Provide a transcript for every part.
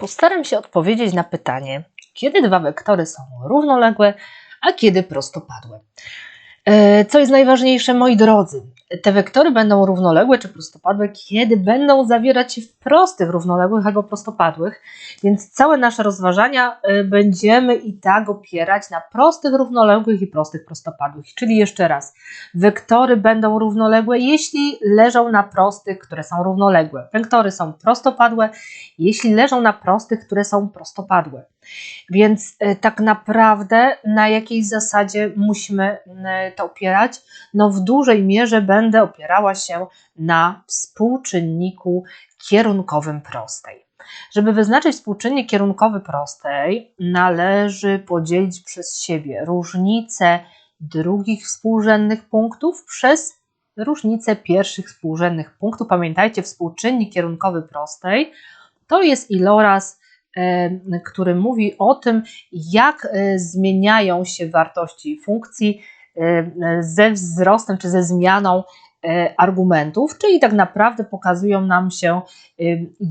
Postaram się odpowiedzieć na pytanie, kiedy dwa wektory są równoległe, a kiedy prostopadłe. E, Co jest najważniejsze, moi drodzy? Te wektory będą równoległe czy prostopadłe, kiedy będą zawierać się w prostych równoległych albo prostopadłych, więc całe nasze rozważania e, będziemy i tak opierać na prostych równoległych i prostych prostopadłych. Czyli jeszcze raz, wektory będą równoległe, jeśli leżą na prostych, które są równoległe. Wektory są prostopadłe, jeśli leżą na prostych, które są prostopadłe. Więc e, tak naprawdę na jakiej zasadzie musimy e, to opierać? No w dużej mierze będę opierała się na współczynniku kierunkowym prostej. Żeby wyznaczyć współczynnik kierunkowy prostej, należy podzielić przez siebie różnicę drugich współrzędnych punktów przez różnicę pierwszych współrzędnych punktów. Pamiętajcie, współczynnik kierunkowy prostej to jest iloraz e, który mówi o tym, jak e, zmieniają się wartości funkcji ze wzrostem czy ze zmianą e, argumentów, czyli tak naprawdę pokazują nam się, e,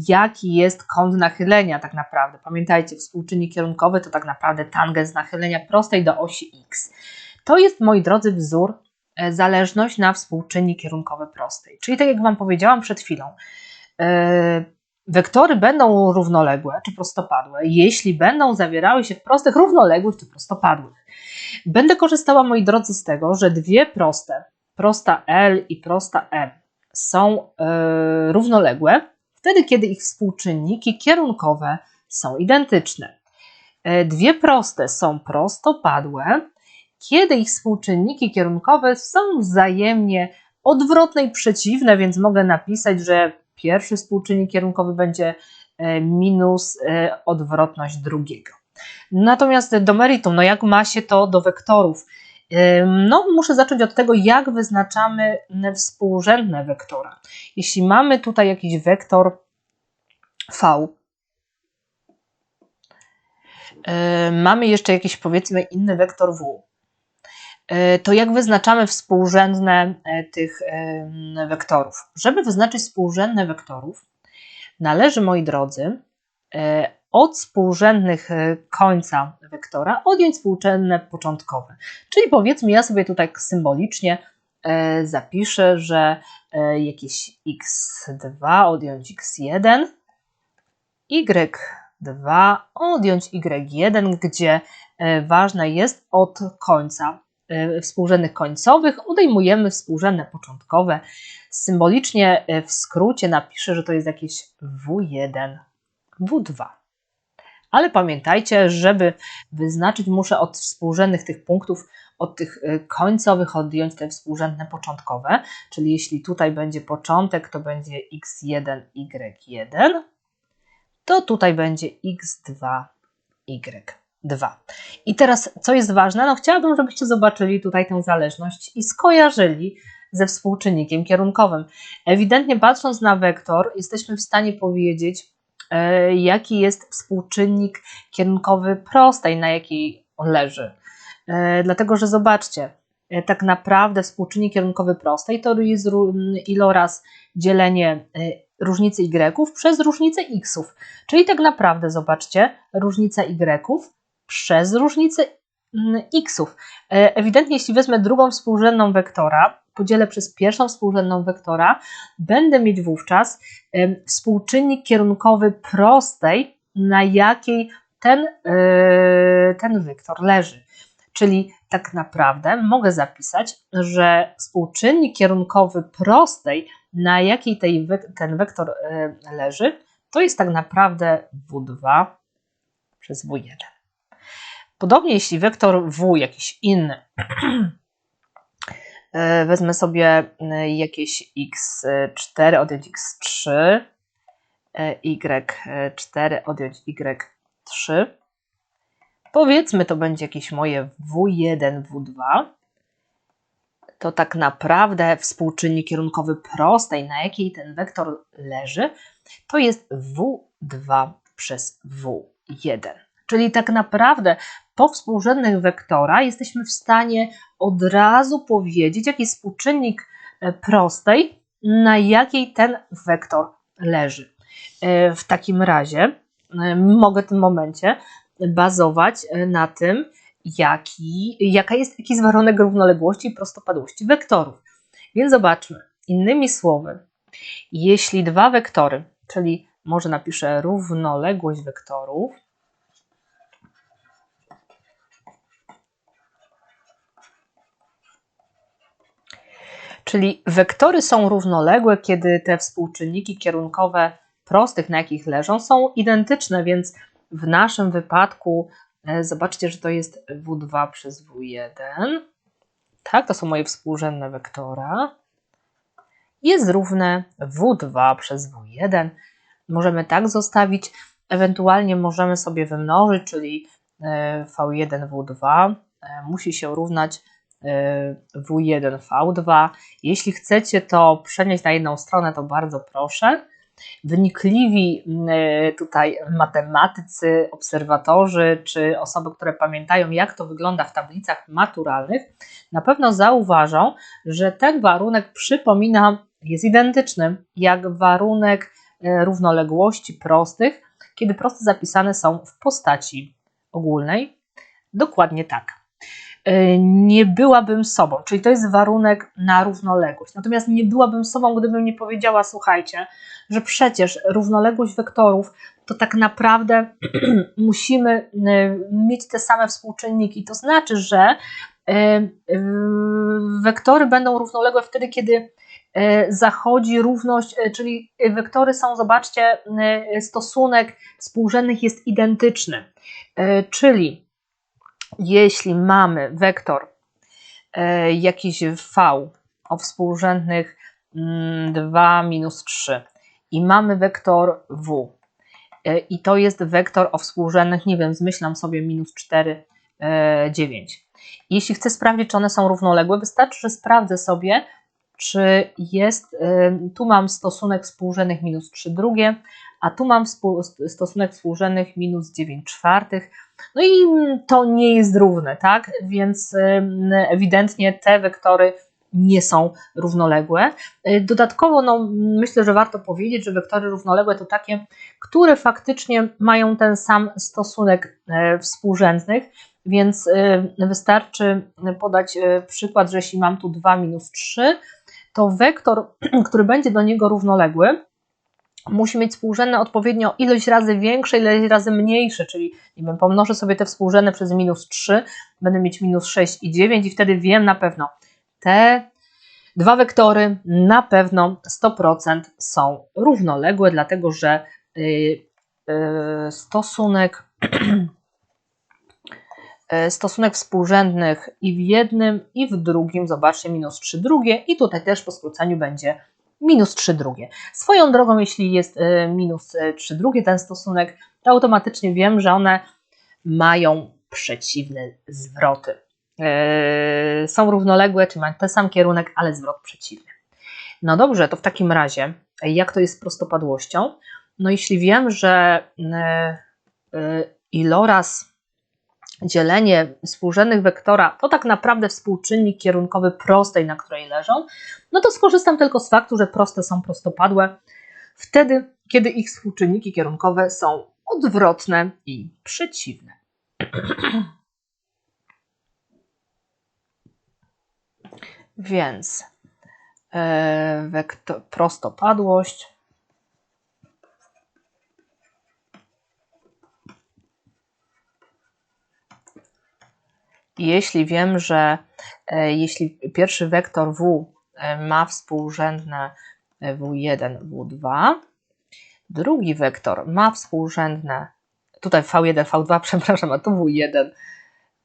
jaki jest kąt nachylenia tak naprawdę. Pamiętajcie, współczynnik kierunkowy to tak naprawdę tangens nachylenia prostej do osi x. To jest, moi drodzy, wzór e, zależność na współczynnik kierunkowy prostej. Czyli tak jak Wam powiedziałam przed chwilą, e, Wektory będą równoległe czy prostopadłe, jeśli będą zawierały się w prostych równoległych czy prostopadłych. Będę korzystała, moi drodzy, z tego, że dwie proste, prosta L i prosta M, są e, równoległe, wtedy kiedy ich współczynniki kierunkowe są identyczne. E, dwie proste są prostopadłe, kiedy ich współczynniki kierunkowe są wzajemnie odwrotne i przeciwne, więc mogę napisać, że pierwszy współczynnik kierunkowy będzie e, minus e, odwrotność drugiego. Natomiast do meritum, no jak ma się to do wektorów? E, No, muszę zacząć od tego, jak wyznaczamy współrzędne wektora. Jeśli mamy tutaj jakiś wektor V, mamy jeszcze jakiś powiedzmy inny wektor W, to jak wyznaczamy współrzędne tych wektorów? Żeby wyznaczyć współrzędne wektorów, należy, moi drodzy, od współrzędnych końca wektora odjąć współrzędne początkowe. Czyli powiedzmy, ja sobie tutaj symbolicznie zapiszę, że jakieś x2 odjąć x1, y2 odjąć y1, gdzie ważne jest od końca współrzędnych końcowych, odejmujemy współrzędne początkowe. Symbolicznie w skrócie napiszę, że to jest jakieś W1, W2. Ale pamiętajcie, żeby wyznaczyć, muszę od współrzędnych tych punktów, od tych końcowych odjąć te współrzędne początkowe. Czyli jeśli tutaj będzie początek, to będzie x1, y1, to tutaj będzie x2, y. 2. I teraz, co jest ważne, no chciałabym, żebyście zobaczyli tutaj tę zależność i skojarzyli ze współczynnikiem kierunkowym. Ewidentnie patrząc na wektor, jesteśmy w stanie powiedzieć, e, jaki jest współczynnik kierunkowy prostej, na jakiej on leży. E, dlatego, że zobaczcie, e, tak naprawdę współczynnik kierunkowy prostej to jest iloraz dzielenie różnicy y przez różnicę xów. Czyli tak naprawdę, zobaczcie, różnica y przez różnicę xów. Ewidentnie, jeśli wezmę drugą współrzędną wektora, podzielę przez pierwszą współrzędną wektora, będę mieć wówczas współczynnik kierunkowy prostej, na jakiej ten, ten wektor leży. Czyli tak naprawdę mogę zapisać, że współczynnik kierunkowy prostej, na jakiej tej, ten wektor leży, to jest tak naprawdę W2 przez W1. Podobnie jeśli wektor W jakiś inny, wezmę sobie jakieś x4 odjąć x3, y4 odjąć y3, powiedzmy to będzie jakieś moje W1, W2, to tak naprawdę współczynnik kierunkowy prostej, na jakiej ten wektor leży, to jest W2 przez W1. Czyli tak naprawdę po współrzędnych wektora jesteśmy w stanie od razu powiedzieć, jaki współczynnik prostej, na jakiej ten wektor leży. W takim razie e, mogę w tym momencie bazować e, na tym, jaki, jaka jest, jaki jest warunek równoległości i prostopadłości wektorów. Więc zobaczmy. Innymi słowy, jeśli dwa wektory, czyli może napiszę równoległość wektorów, Czyli wektory są równoległe, kiedy te współczynniki kierunkowe prostych, na jakich leżą, są identyczne, więc w naszym wypadku e, zobaczcie, że to jest W2 przez W1. Tak, to są moje współrzędne wektora. Jest równe W2 przez W1. Możemy tak zostawić, ewentualnie możemy sobie wymnożyć, czyli e, V1 W2 e, musi się równać W1 V2. Jeśli chcecie to przenieść na jedną stronę, to bardzo proszę. Wynikliwi tutaj matematycy, obserwatorzy czy osoby, które pamiętają, jak to wygląda w tablicach maturalnych, na pewno zauważą, że ten warunek przypomina, jest identyczny jak warunek e, równoległości prostych, kiedy proste zapisane są w postaci ogólnej. Dokładnie tak. E, nie byłabym sobą, czyli to jest warunek na równoległość. Natomiast nie byłabym sobą, gdybym nie powiedziała, słuchajcie, że przecież równoległość wektorów to tak naprawdę musimy e, mieć te same współczynniki. To znaczy, że e, wektory będą równoległe wtedy, kiedy zachodzi równość, czyli wektory są, zobaczcie, stosunek współrzędnych jest identyczny. Czyli jeśli mamy wektor e, jakiś v o współrzędnych 2 mm, minus 3 i mamy wektor w e, i to jest wektor o współrzędnych, nie wiem, zmyślam sobie minus 4, 9. E, Jeśli chcę sprawdzić, czy one są równoległe, wystarczy, że sprawdzę sobie, czy jest, tu mam stosunek współrzędnych minus 3 drugie, a tu mam stosunek współrzędnych minus 9 czwartych. No i to nie jest równe, tak? Więc ewidentnie te wektory nie są równoległe. Y, dodatkowo no, myślę, że warto powiedzieć, że wektory równoległe to takie, które faktycznie mają ten sam stosunek e, współrzędnych, więc y, wystarczy podać e, przykład, że jeśli mam tu 2 minus 3, to wektor, który będzie do niego równoległy, musi mieć współrzędne odpowiednio ilość razy większe, ilość razy mniejsze, czyli nie wiem, pomnożę sobie te współrzędne przez minus 3, będę mieć minus 6 i 9 i wtedy wiem na pewno, te dwa wektory na pewno 100% są równoległe, dlatego że yy, yy, stosunek stosunek współrzędnych i w jednym i w drugim, zobaczcie, minus 3 drugie i tutaj też po skróceniu będzie minus 3 drugie. Swoją drogą, jeśli jest y, minus 3 drugie ten stosunek, to automatycznie wiem, że one mają przeciwne zwroty. Są równoległe, czy mają ten sam kierunek, ale zwrot przeciwny. No dobrze, to w takim razie, jak to jest z prostopadłością? No jeśli wiem, że iloraz dzielenie współrzędnych wektora to tak naprawdę współczynnik kierunkowy prostej, na której leżą, no to skorzystam tylko z faktu, że proste są prostopadłe wtedy, kiedy ich współczynniki kierunkowe są odwrotne i przeciwne. Więc e, wektor, prostopadłość jeśli wiem, że e, jeśli pierwszy wektor w e, ma współrzędne w1, w2, drugi wektor ma współrzędne, tutaj v1, v2, przepraszam, a tu w1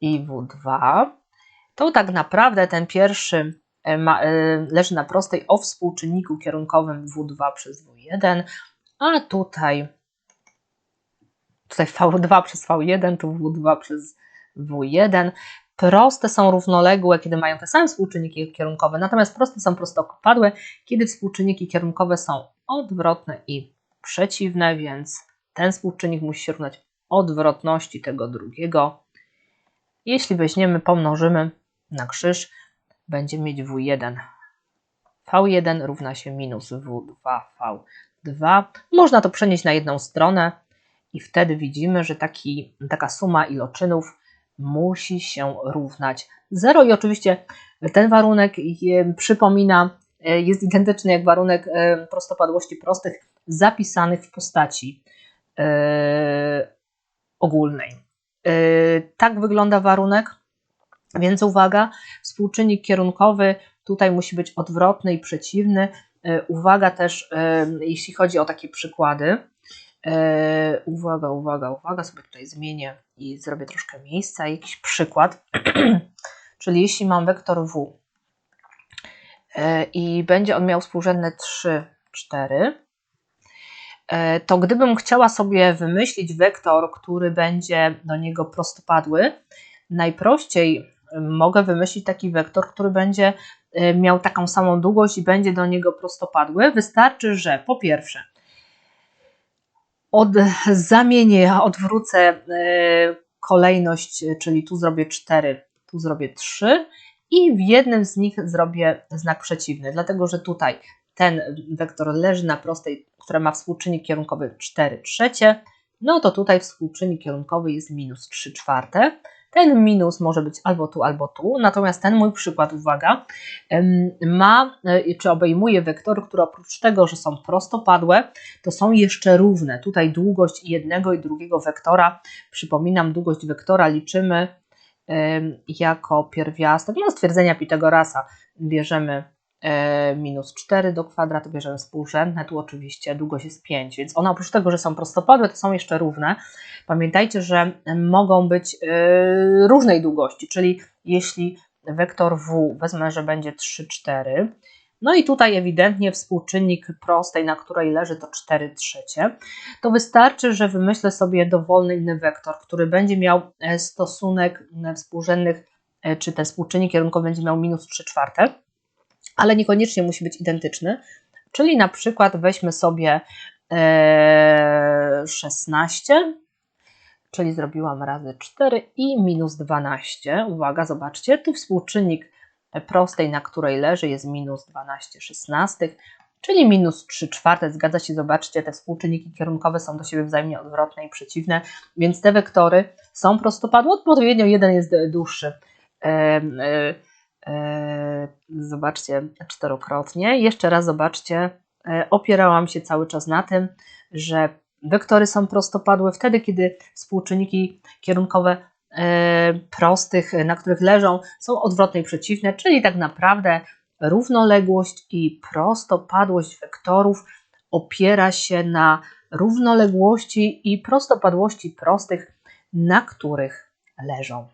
i w2, to tak naprawdę ten pierwszy e, ma, leży na prostej o współczynniku kierunkowym w2 przez w1, a tutaj, tutaj v2 przez v1, tu w2 przez w1. Proste są równoległe, kiedy mają te same współczynniki kierunkowe, natomiast proste są prostopadłe, kiedy współczynniki kierunkowe są odwrotne i przeciwne, więc ten współczynnik musi się równać odwrotności tego drugiego. Jeśli weźmiemy, pomnożymy na krzyż, będziemy mieć W1. V1 równa się minus W2V2. Można to przenieść na jedną stronę i wtedy widzimy, że taki, taka suma iloczynów musi się równać 0 i oczywiście ten warunek przypomina, e, jest identyczny jak warunek e, prostopadłości prostych zapisanych w postaci e, ogólnej. Tak wygląda warunek, więc uwaga, współczynnik kierunkowy tutaj musi być odwrotny i przeciwny. Uwaga też, jeśli chodzi o takie przykłady. E, Uwaga, uwaga, uwaga, sobie tutaj zmienię i zrobię troszkę miejsca. Jakiś przykład. Czyli jeśli mam wektor W e, i będzie on miał współrzędne 3, 4, e, to gdybym chciała sobie wymyślić wektor, który będzie do niego prostopadły, najprościej mogę wymyślić taki wektor, który będzie miał taką samą długość i będzie do niego prostopadły. Wystarczy, że po pierwsze od, zamienię, odwrócę e, kolejność, czyli tu zrobię 4, tu zrobię 3 i w jednym z nich zrobię znak przeciwny, dlatego że tutaj ten wektor leży na prostej, która ma współczynnik kierunkowy 4 trzecie, no to tutaj współczynnik kierunkowy jest minus 3 czwarte. Ten minus może być albo tu, albo tu, natomiast ten mój przykład, uwaga, ma, e, czy obejmuje wektory, które oprócz tego, że są prostopadłe, to są jeszcze równe. Tutaj długość jednego i drugiego wektora, przypominam, długość wektora liczymy jako pierwiastek, no stwierdzenia Pitagorasa bierzemy minus 4 do kwadratu, bierzemy współrzędne, tu oczywiście długość jest 5, więc one oprócz tego, że są prostopadłe, to są jeszcze równe. Pamiętajcie, że mogą być e, różnej długości, czyli jeśli wektor W wezmę, że będzie 3, 4, no i tutaj ewidentnie współczynnik prostej, na której leży to 4 trzecie, to wystarczy, że wymyślę sobie dowolny inny wektor, który będzie miał e, stosunek e, współrzędnych, e, czy ten współczynnik kierunkowy będzie miał minus 3 czwarte, ale niekoniecznie musi być identyczny. Czyli na przykład weźmy sobie e, 16, czyli zrobiłam razy 4 i minus 12. Uwaga, zobaczcie, tu współczynnik prostej, na której leży, jest minus 12 szesnastych, czyli minus 3 czwarte. Zgadza się, zobaczcie, te współczynniki kierunkowe są do siebie wzajemnie odwrotne i przeciwne, więc te wektory są prostopadłe, odpowiednio jeden jest dłuższy. E, zobaczcie czterokrotnie. Jeszcze raz zobaczcie, e, opierałam się cały czas na tym, że wektory są prostopadłe wtedy, kiedy współczynniki kierunkowe e, prostych, na których leżą, są odwrotne i przeciwne, czyli tak naprawdę równoległość i prostopadłość wektorów opiera się na równoległości i prostopadłości prostych, na których leżą.